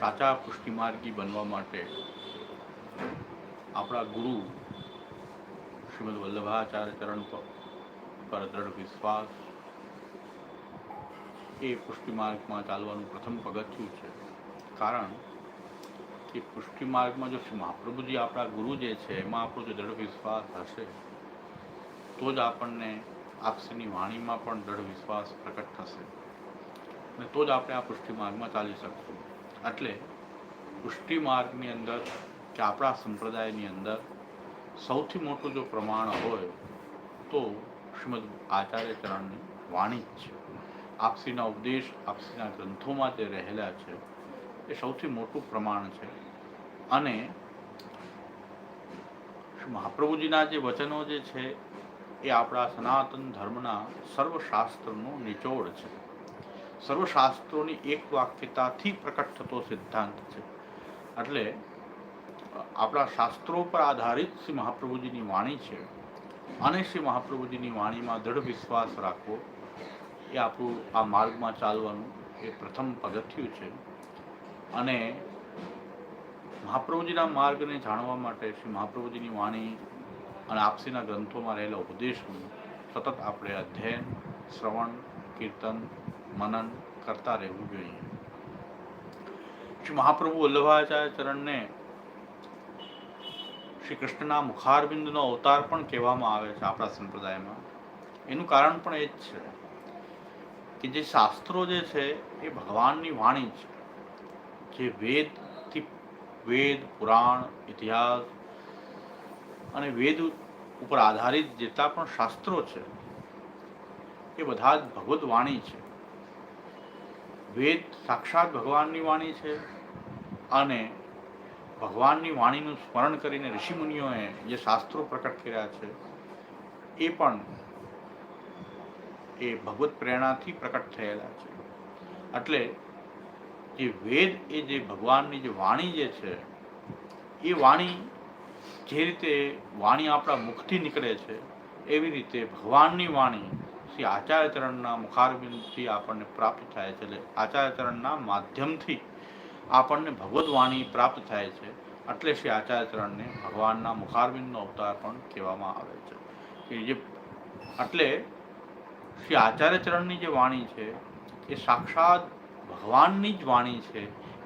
સાચા પુષ્ટિમાર્ગી બનવા માટે આપણા ગુરુ શ્રીમદ વલ્લભાચાર્ય ચરણ પર દ્રઢ વિશ્વાસ એ પુષ્ટિમાર્ગમાં ચાલવાનું પ્રથમ પગથિયું છે. કારણ કે પુષ્ટિમાર્ગમાં જો શ્રી મહાપ્રભુજી આપણા ગુરુ જે છે, એમાં આપણો જો દ્રઢ વિશ્વાસ હશે, તો જ આપણને આપસીની વાણીમાં પણ દ્રઢ વિશ્વાસ પ્રકટ થશે. અને તો જ આપણે આ પુષ્ટિ માર્ગમાં ચાલી શકશું. એટલે પુષ્ટિ માર્ગની અંદર કે આપણા સંપ્રદાયની અંદર સૌથી મોટું જો પ્રમાણ હોય તો શ્રીમદ આચાર્ય ચરણની વાણી જ છે. આપસીના ઉપદેશ, આપસીના ગ્રંથોમાં જે રહેલા છે, એ સૌથી મોટું પ્રમાણ છે. અને મહાપ્રભુજીના જે વચનો જે છે, એ આપણા સનાતન ધર્મના સર્વશાસ્ત્રનો નિચોડ છે. સર્વશાસ્ત્રોની એક વાક્યતાથી પ્રકટ થતો સિદ્ધાંત છે. એટલે આપણા શાસ્ત્રો પર આધારિત શ્રી મહાપ્રભુજીની વાણી છે અને શ્રી મહાપ્રભુજીની વાણીમાં દૃઢ વિશ્વાસ રાખવો એ આપણું આ માર્ગમાં ચાલવાનું એ પ્રથમ પગથિયું છે. અને મહાપ્રભુજીના માર્ગને જાણવા માટે શ્રી મહાપ્રભુજીની વાણી અને આપસીના ગ્રંથોમાં રહેલા ઉપદેશનું સતત આપણે અધ્યયન, શ્રવણ, કીર્તન મનન કરતા રહેવું જોઈએ. શ્રી મહાપ્રભુ વલ્લભાચાર્ય ચરણને શ્રી કૃષ્ણના મુખારબિંદુનો અવતાર પણ કહેવામાં આવે છે આપણા સંપ્રદાયમાં. એનું કારણ પણ એ જ છે કે જે શાસ્ત્રો જે છે એ ભગવાનની વાણી છે. જે વેદથી વેદ, પુરાણ, ઇતિહાસ અને વેદ ઉપર આધારિત જેટલા પણ શાસ્ત્રો છે એ બધા જ ભગવદ્ વાણી છે. વેદ સાક્ષાત ભગવાનની વાણી છે અને ભગવાનની વાણીનું સ્મરણ કરીને ઋષિમુનિઓએ જે શાસ્ત્રો પ્રકટ કર્યા છે, એ પણ એ ભગવત પ્રેરણાથી પ્રકટ થયેલા છે. એટલે જે વેદ એ જે ભગવાનની જે વાણી જે છે, એ વાણી જે રીતે વાણી આપણા મુખથી નીકળે છે, એવી રીતે ભગવાનની વાણી શ્રી આચાર્યચરણના મુખારબિંદથી આપણને પ્રાપ્ત થાય છે. એટલે આચાર્યચરણના માધ્યમથી આપણને ભગવદ્વાણી પ્રાપ્ત થાય છે. એટલે શ્રી આચાર્યચરણને ભગવાનના મુખારબિંદનો અવતાર પણ કહેવામાં આવે છે. કે જે એટલે શ્રી આચાર્યચરણની જે વાણી છે, એ સાક્ષાત ભગવાનની જ વાણી છે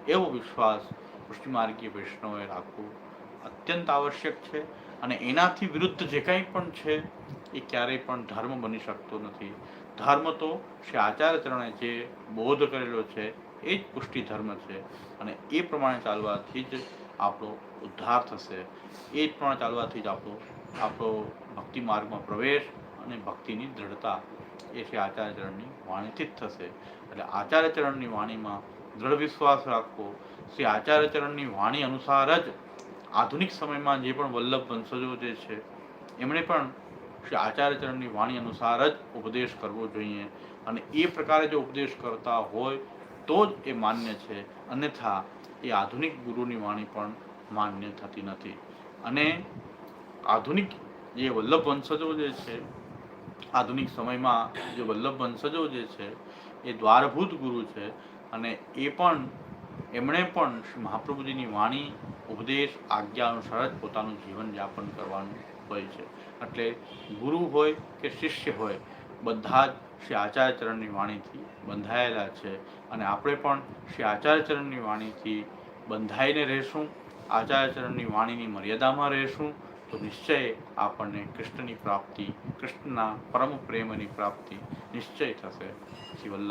એવો વિશ્વાસ પુષ્ટિમાર્ગીય વૈષ્ણવે રાખવો અત્યંત આવશ્યક છે. અને એનાથી વિરુદ્ધ જે કંઈ પણ છે એ ક્યારેય પણ ધર્મ બની શકતો નથી. ધર્મ તો શ્રી આચાર્યચરણે જે બોધ કરેલો છે, એ જ પુષ્ટિ ધર્મ છે અને એ પ્રમાણે ચાલવાથી જ આપણો ઉદ્ધાર થશે. એ જ પ્રમાણે ચાલવાથી જ આપણો આપણો ભક્તિ માર્ગમાં પ્રવેશ અને ભક્તિની દ્રઢતા એ શ્રી આચાર્યચરણની વાણીથી જ થશે. એટલે આચાર્યચરણની વાણીમાં દ્રઢ વિશ્વાસ રાખવો, શ્રી આચાર્યચરણની વાણી અનુસાર જ આધુનિક સમયમાં જે પણ વલ્લભ વંશજો જે છે, એમણે પણ શ્રી આચાર્યચરણની વાણી અનુસાર જ ઉપદેશ કરવો જોઈએ. અને એ પ્રકારે જો ઉપદેશ કરતા હોય, તો જ એ માન્ય છે. અન્યથા, એ આધુનિક ગુરુની વાણી પણ માન્ય થતી નથી. અને આધુનિક જે વલ્લભ વંશજો જે છે, આધુનિક સમયમાં જે વલ્લભ વંશજો જે છે, એ દ્વારભૂત ગુરુ છે. અને એ પણ, એમણે પણ શ્રી મહાપ્રભુજીની વાણી, ઉપદેશ, આજ્ઞા અનુસાર જ પોતાનું જીવન યાપન કરવાનું હોય છે. એટલે ગુરુ હોય કે શિષ્ય હોય, બધા જ શ્રી આચાર્યચરણની વાણીથી બંધાયેલા છે. અને આપણે પણ શ્રી આચાર્યચરણની વાણીથી બંધાઈને રહેશું, આચાર્યચરણની વાણીની મર્યાદામાં રહેશું, તો નિશ્ચય આપણને કૃષ્ણની પ્રાપ્તિ, કૃષ્ણના પરમ પ્રેમની પ્રાપ્તિ નિશ્ચય થશે. શ્રી વલ્લભ.